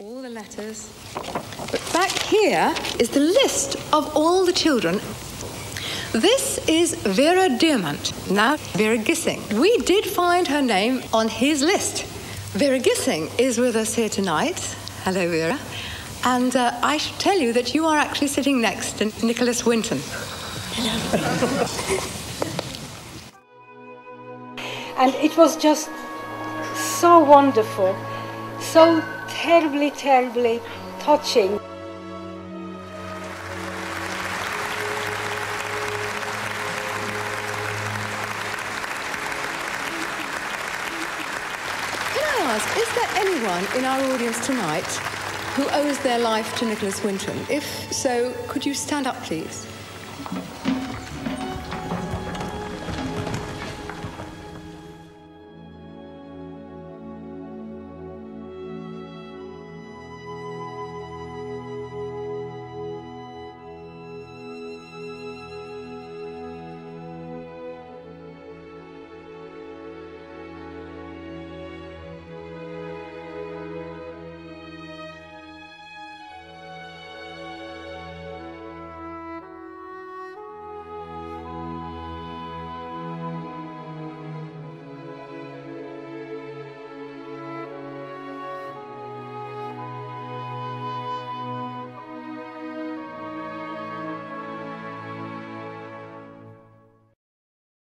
all the letters. But back here is the list of all the children. This is Vera Diamant, now Vera Gissing. We did find her name on his list. Vera Gissing is with us here tonight. Hello, Vera. And uh, I should tell you that you are actually sitting next to Nicholas Winton. Hello. and it was just so wonderful, so terribly, terribly touching. Can I ask, is there anyone in our audience tonight who owes their life to Nicholas Winton? If so, could you stand up, please?